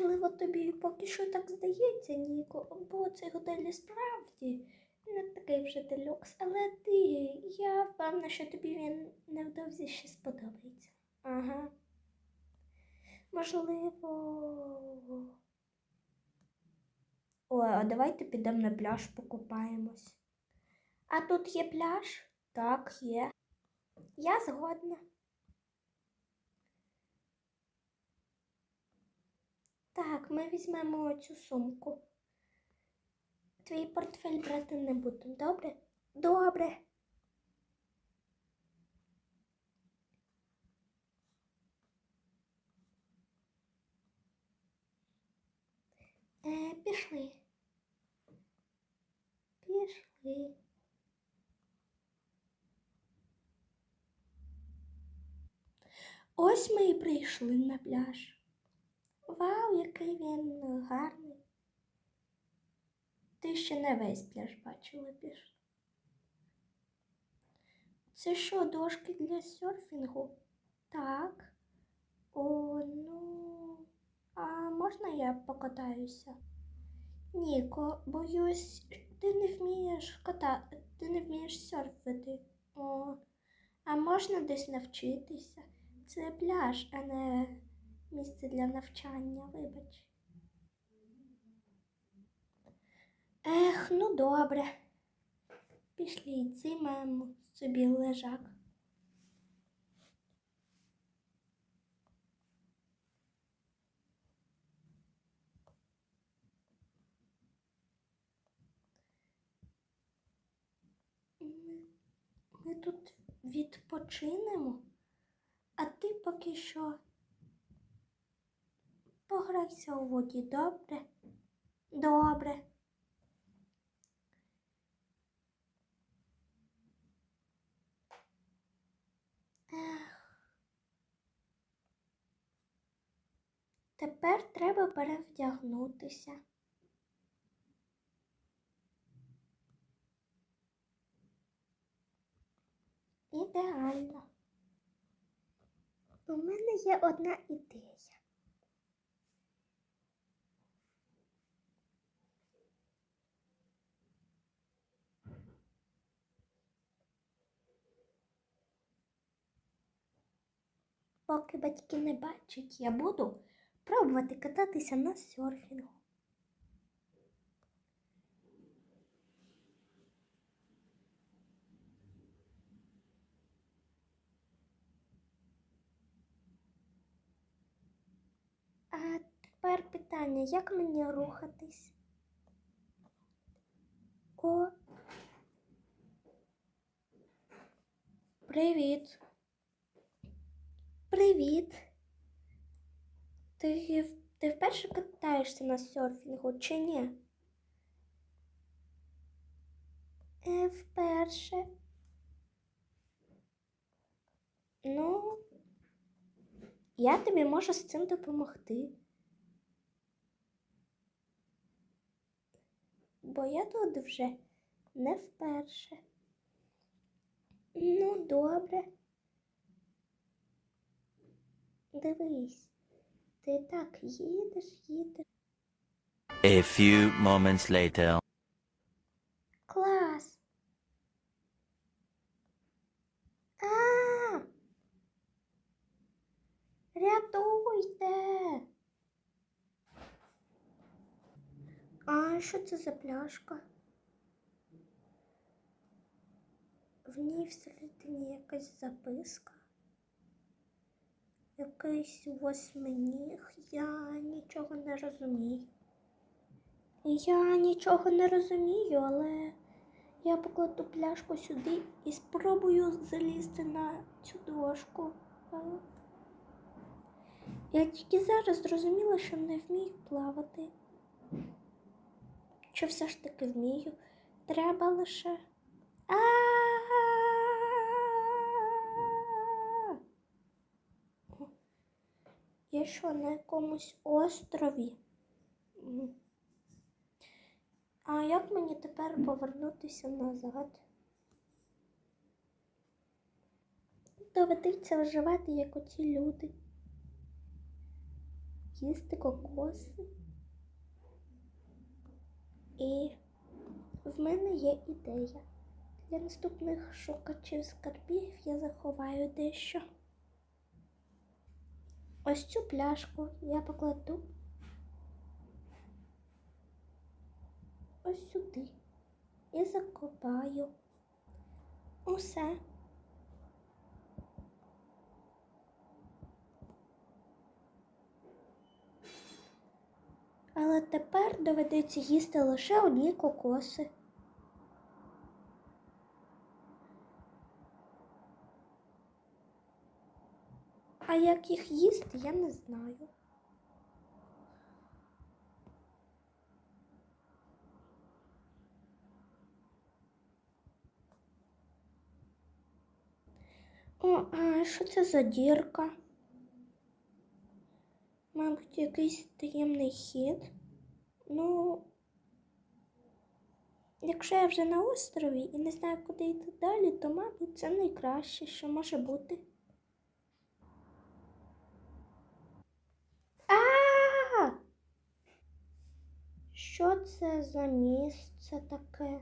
Можливо, тобі поки що так здається, Ніко, бо цей готель справді не такий вже делюкс, але ти, я впевнена, що тобі він невдовзі ще сподобається. Ага. Можливо. Ой, а давайте підемо на пляж покупаємось. А тут є пляж? Так, є. Я згодна. Так, ми візьмемо цю сумку. Твій портфель брати не будемо, добре? Добре. Е, пішли. Пішли. Ось ми і прийшли на пляж. Вау, який він гарний. Ти ще не весь пляж бачила піш. Це що, дошки для серфінгу? Так. О, ну. А можна я покатаюся? Ніко, боюсь, ти не вмієш ката... ти не вмієш серфити. О, а можна десь навчитися? Це пляж, а не місце для навчання, вибач. Ех, ну добре. Пішли, займемо собі лежак. Ми тут відпочинемо, а ти поки що пограйся у воді, добре? Добре. Ех. Тепер треба перевдягнутися. Ідеально. У мене є одна ідея. Поки батьки не бачать, я буду пробувати кататися на серфінгу. А тепер питання, як мені рухатись? О. Привіт. Привіт. Ти, ти вперше катаєшся на серфінгу чи ні? Е, вперше. Ну, я тобі можу з цим допомогти. Бо я тут вже не вперше. Ну, добре. Дивись, ти так їдеш, їдеш. A few moments later. Клас. А! Рятуйте. А що це за пляшка? В ній всередині якась записка. Якийсь восьминіг. Я нічого не розумію. Я нічого не розумію, але я покладу пляшку сюди і спробую залізти на цю дошку. Я тільки зараз зрозуміла, що не вмію плавати. Чи все ж таки вмію? Треба лише. А! Я що, на якомусь острові? А як мені тепер повернутися назад? Доведеться вживати, як оті люди. їсти кокоси. І в мене є ідея. Для наступних шукачів скарбів я заховаю дещо. Ось цю пляшку я покладу ось сюди і закопаю. Усе. Але тепер доведеться їсти лише одні кокоси. А як їх їсти, я не знаю. О, а що це за дірка? Мабуть, якийсь таємний хід. Ну, якщо я вже на острові і не знаю, куди йти далі, то, мабуть, це найкраще, що може бути. А! Що це за місце таке?